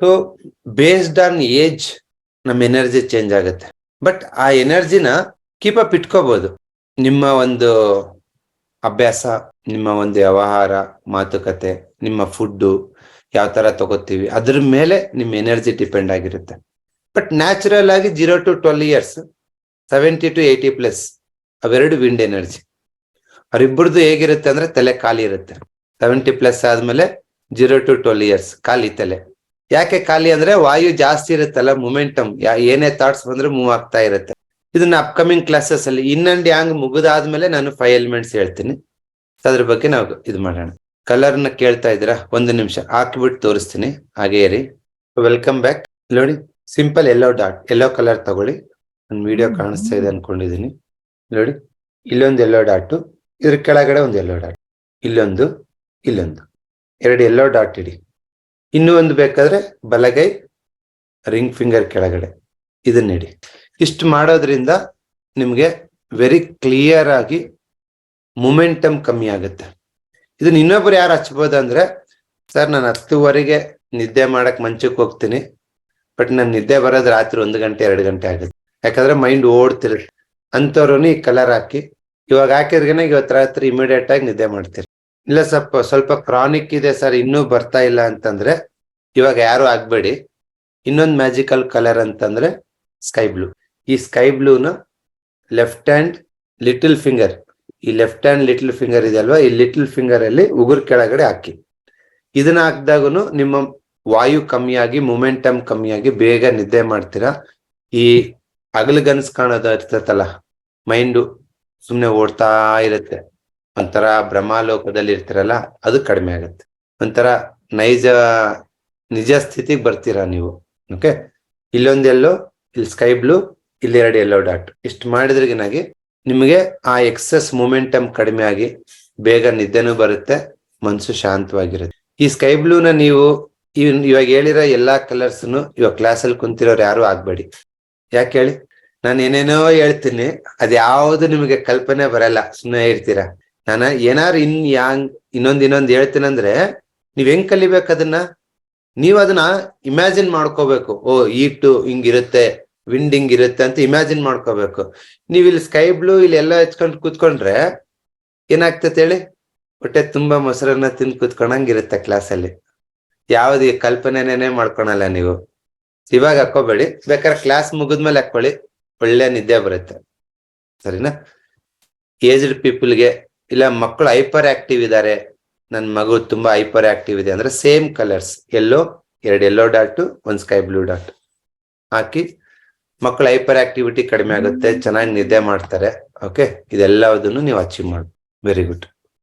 So based on age ನಮ್ಮ energy change ಆಗುತ್ತೆ. But ಆ ಎನರ್ಜಿನ ಕೀಪ್ ಅಪ್ ಇಟ್ಕೋಬಹುದು ನಿಮ್ಮ ಒಂದು ಅಭ್ಯಾಸ, ನಿಮ್ಮ ಒಂದು ವ್ಯವಹಾರ, ಮಾತುಕತೆ, ನಿಮ್ಮ ಫುಡ್ಡು ಯಾವ ತರ ತಗೋತೀವಿ, ಅದ್ರ ಮೇಲೆ ನಿಮ್ಮ ಎನರ್ಜಿ ಡಿಪೆಂಡ್ ಆಗಿರುತ್ತೆ. ಬಟ್ ನ್ಯಾಚುರಲ್ ಆಗಿ zero to twelve years seventy to eighty plus ಅವೆರಡು ವಿಂಡ್ ಎನರ್ಜಿ ಅವರಿಬ್ಬರದು ಹೇಗಿರುತ್ತೆ ಅಂದ್ರೆ ತಲೆ ಖಾಲಿ ಇರುತ್ತೆ. ಸೆವೆಂಟಿ ಪ್ಲಸ್ ಆದ್ಮೇಲೆ ಜೀರೋ ಟು ಟ್ವೆಲ್ ಇಯರ್ಸ್ ಖಾಲಿ ತಲೆ. ಯಾಕೆ ಖಾಲಿ ಅಂದ್ರೆ ವಾಯು ಜಾಸ್ತಿ ಇರುತ್ತಲ್ಲ ಮೊಮೆಂಟಮ್ ಏನೇ ಥಾಟ್ಸ್ ಬಂದ್ರೆ ಮೂವ್ ಆಗ್ತಾ ಇರುತ್ತೆ. ಇದನ್ನ ಅಪ್ಕಮಿಂಗ್ ಕ್ಲಾಸಸ್ ಅಲ್ಲಿ ಇನ್ ಅಂಡ್ ಯಾಂಗ್ ಮುಗಿದಾದ್ಮೇಲೆ ನಾನು ಫೈವ್ ಎಲಿಮೆಂಟ್ಸ್ ಹೇಳ್ತೀನಿ. ಅದ್ರ ಬಗ್ಗೆ ನಾವು ಇದು ಮಾಡೋಣ. ಕಲರ್ನ ಕೇಳ್ತಾ ಇದ್ದೀರಾ? ಒಂದು ನಿಮಿಷ. ಹಾಕಿಬಿಟ್ಟು ತೋರಿಸ್ತೀನಿ. ಹಾಗೆ ಇರಿ. ವೆಲ್ಕಮ್ ಬ್ಯಾಕ್ ನೋಡಿ simple yellow dot yellow colour ತಗೊಳ್ಳಿ. ಒಂದು ವಿಡಿಯೋ ಕಾಣಿಸ್ತಾ ಇದೆ ಅನ್ಕೊಂಡಿದೀನಿ. ನೋಡಿ, ಇಲ್ಲೊಂದು ಎಲ್ಲೋ ಡಾಟು ಇದ್ರ ಕೆಳಗಡೆ ಒಂದು ಎಲ್ಲೋ ಡಾಟ್ ಇಲ್ಲೊಂದು ಇಲ್ಲೊಂದು. ಎರಡು ಎಲ್ಲೋ ಡಾಟ್ ಇಡಿ. ಇನ್ನೂ ಒಂದು ಬೇಕಾದ್ರೆ ಬಲಗೈ ರಿಂಗ್ ಫಿಂಗರ್ ಕೆಳಗಡೆ. ಇದನ್ನ ಇಡಿ ಇಷ್ಟು ಮಾಡೋದ್ರಿಂದ ನಿಮ್ಗೆ ವೆರಿ ಕ್ಲಿಯರ್ ಆಗಿ ಮೊಮೆಂಟಮ್ ಕಮ್ಮಿ ಆಗುತ್ತೆ. ಇದನ್ನ ಇನ್ನೊಬ್ರು ಯಾರು ಹಚ್ಬೋದು ಅಂದ್ರೆ ಸರ್, ನಾನು ಹತ್ತುವರೆಗೆ ನಿದ್ದೆ ಮಾಡಕ್ ಮಂಚಕ್ಕೆ ಹೋಗ್ತೀನಿ, ಬಟ್ ನಾನು ನಿದ್ದೆ ಬರೋದು ರಾತ್ರಿ ಒಂದು ಗಂಟೆ, ಎರಡು ಗಂಟೆ ಆಗುತ್ತೆ. ಯಾಕಂದ್ರೆ ಮೈಂಡ್ ಓಡ್ತಿರುತ್ತೆ. ಅಂತವ್ರು ಈ ಕಲರ್ ಹಾಕಿ, ಇವಾಗ ಹಾಕಿದ್ರೇನೆ ಇವತ್ತು ರಾತ್ರಿ ಇಮಿಡಿಯೇಟ್ ಆಗಿ ನಿದ್ದೆ ಮಾಡ್ತೀರಿ. ಇಲ್ಲ ಸ್ವಲ್ಪ ಸ್ವಲ್ಪ ಕ್ರಾನಿಕ್ ಇದೆ ಸರ್, ಇನ್ನೂ ಬರ್ತಾ ಇಲ್ಲ ಅಂತಂದ್ರೆ, ಇವಾಗ ಯಾರು ಆಗ್ಬೇಡಿ. ಇನ್ನೊಂದು ಮ್ಯಾಜಿಕಲ್ ಕಲರ್ ಅಂತಂದ್ರೆ ಸ್ಕೈ ಬ್ಲೂ ಈ ಸ್ಕೈ ಬ್ಲೂನ ಲೆಫ್ಟ್ ಹ್ಯಾಂಡ್ ಲಿಟಲ್ ಫಿಂಗರ್ ಈ ಲೆಫ್ಟ್ ಹ್ಯಾಂಡ್ ಲಿಟಲ್ ಫಿಂಗರ್ ಇದೆ ಅಲ್ವಾ, ಈ ಲಿಟಲ್ ಫಿಂಗರ್ ಅಲ್ಲಿ ಉಗುರ್ ಕೆಳಗಡೆ ಹಾಕಿ. ಇದನ್ನ ಹಾಕಿದಾಗನು ನಿಮ್ಮ ವಾಯು ಕಮ್ಮಿಯಾಗಿ ಮೊಮೆಂಟಮ್ ಕಮ್ಮಿಯಾಗಿ ಬೇಗ ನಿದ್ದೆ ಮಾಡ್ತೀರಾ. ಈ ಹಗಲುಗನ್ಸ್ ಕಾಣೋದು ಇರ್ತೈತಲ್ಲ, ಮೈಂಡು ಸುಮ್ಮನೆ ಓಡ್ತಾ ಇರುತ್ತೆ. ಒಂಥರ ಬ್ರಹ್ಮಾಲೋಕದಲ್ಲಿ ಇರ್ತೀರಲ್ಲ ಅದು ಕಡಿಮೆ ಆಗುತ್ತೆ. ಒಂಥರ ನೈಜ, ನಿಜ ಸ್ಥಿತಿಗೆ ಬರ್ತೀರಾ ನೀವು. ಓಕೆ ಇಲ್ಲೊಂದೆಲ್ಲೋ ಇಲ್ಲಿ ಸ್ಕೈ ಬ್ಲೂ ಇಲ್ಲಿ ಎರಡು ಎಲ್ಲೋ ಡಾಟ್ ಇಷ್ಟು ಮಾಡಿದ್ರಿಗಿನಾಗಿ ನಿಮಗೆ ಆ ಎಕ್ಸಸ್ ಮೂಮೆಂಟಮ್ ಕಡಿಮೆ ಆಗಿ ಬೇಗ ನಿದ್ದೆನೂ ಬರುತ್ತೆ ಮನಸ್ಸು ಶಾಂತವಾಗಿರುತ್ತೆ. ಈ ಸ್ಕೈ ಬ್ಲೂನ ನೀವು ಇವ್- ಇವಾಗ ಹೇಳಿರೋ ಎಲ್ಲಾ ಕಲರ್ಸ್ನು ಇವಾಗ ಕ್ಲಾಸಲ್ಲಿ ಕುಂತಿರೋರು ಯಾರು ಆಗ್ಬೇಡಿ. ಯಾಕೆ ಹೇಳಿ? ನಾನು ಏನೇನೋ ಹೇಳ್ತೀನಿ, ಅದ್ಯಾವುದು ನಿಮಗೆ ಕಲ್ಪನೆ ಬರಲ್ಲ ಸುಮ್ಮನೆ ಇರ್ತೀರಾ? ನಾನು ಏನಾರು ಇನ್ ಯಾಂಗ್ ಇನ್ನೊಂದ್ ಇನ್ನೊಂದ್ ಹೇಳ್ತೀನಂದ್ರೆ ನೀವ್ ಹೆಂಗ್ ಕಲಿಬೇಕು ಅದನ್ನ? ನೀವ್ ಅದನ್ನ ಇಮ್ಯಾಜಿನ್ ಮಾಡ್ಕೋಬೇಕು. ಓ ಈಟು ಹಿಂಗಿರುತ್ತೆ ವಿಂಡ್ ಹಿಂಗಿರುತ್ತೆ ಅಂತ ಇಮ್ಯಾಜಿನ್ ಮಾಡ್ಕೋಬೇಕು. ನೀವ್ ಇಲ್ಲಿ ಸ್ಕೈ ಬ್ಲೂ ಇಲ್ಲಿ ಎಲ್ಲ ಹಚ್ಕೊಂಡ್ ಕೂತ್ಕೊಂಡ್ರೆ ಏನಾಗ್ತೈತೆ ಹೇಳಿ? ಹೊಟ್ಟೆ ತುಂಬಾ ಮೊಸರನ್ನ ತಿಂದು ಕೂತ್ಕೊಂಡಂಗಿರುತ್ತೆ ಕ್ಲಾಸಲ್ಲಿ ಯಾವ್ದು ಕಲ್ಪನೆನೇ ಮಾಡ್ಕೊಳಲ್ಲ ನೀವು. ಇವಾಗ ಹಾಕೋಬೇಡಿ ಬೇಕಾದ್ರೆ ಕ್ಲಾಸ್ ಮುಗಿದ್ಮೇಲೆ ಹಾಕೊಳ್ಳಿ ಒಳ್ಳೆ ನಿದ್ದೆ ಬರುತ್ತೆ. ಸರಿನಾ? ಏಜ್ಡ್ ಪೀಪಲ್ಗೆ ಇಲ್ಲ ಮಕ್ಕಳು ಹೈಪರ್ ಆಕ್ಟಿವ್ ಇದ್ದಾರೆ ನನ್ನ ಮಗು ತುಂಬಾ ಹೈಪರ್ ಆಕ್ಟಿವ್ ಇದೆ. ಅಂದ್ರೆ ಸೇಮ್ ಕಲರ್ಸ್ ಎಲ್ಲೋ ಎರಡು ಎಲ್ಲೋ ಡಾಟ್ ಒಂದ್ ಸ್ಕೈ ಬ್ಲೂ ಡಾಟ್ ಹಾಕಿ ಮಕ್ಕಳ ಹೈಪರ್ ಆಕ್ಟಿವಿಟಿ ಕಡಿಮೆ ಆಗುತ್ತೆ. ಚೆನ್ನಾಗಿ ನಿದ್ದೆ ಮಾಡ್ತಾರೆ. ಓಕೆ ಇದೆಲ್ಲದನ್ನು ನೀವು ಅಚೀವ್ ಮಾಡಿ. Very good